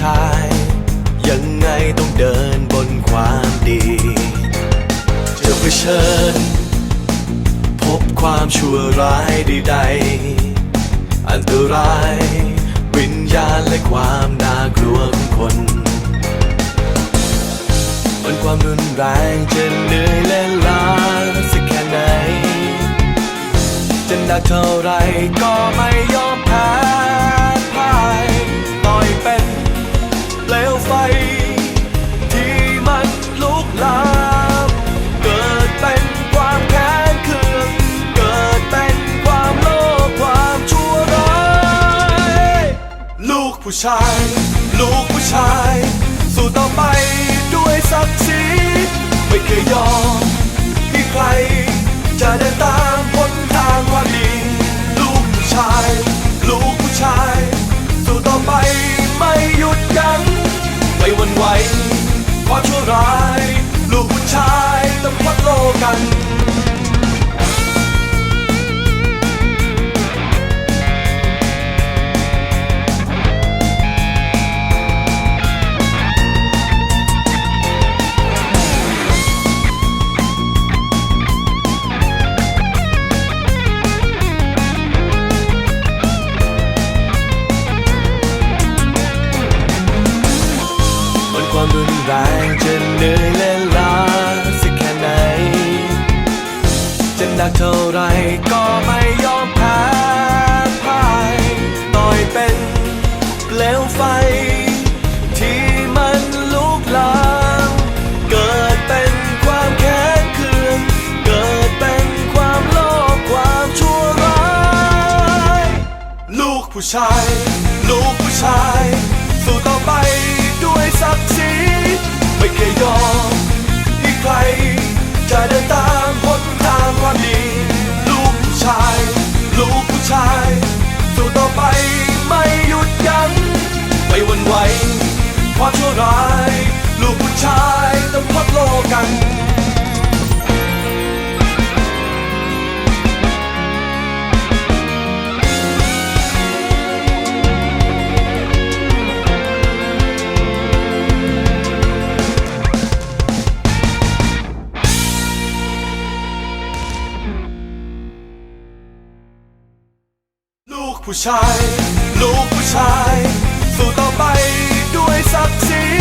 ชาย ยังไงต้องเดินบนความดี จะเผชิญ พบความชั่วร้ายใดๆอันตราย วิญญาณและความน่ากลัวของคนบนความรุนแรงจะเหนื่อยและล้าสักแค่ไหนจะหนักเท่าไรก็ ผู้ชาย ลูกผู้ชาย สู้ต่อไปด้วยศักดิ์ศรีไม่เคยยอม ความรุนแรงจะเหนื่อยและล้าสักแค่ไหน จะหนักเท่าไรก็ไม่ยอมแพ้พ่ายต่อยเป็นเปลวไฟ ที่มันลุกลามเกิดเป็นความแค้นเคืองเกิดเป็นความโลภความชั่วร้ายลูกผู้ชาย ลูกผู้ชาย สู้ต่อไปด้วยศักดิ์ศรี หวั่นไหวความชั่วร้าย ลูกผู้ชายต้องพัดโลกันลูกผู้ชาย ลูกผู้ชาย succeed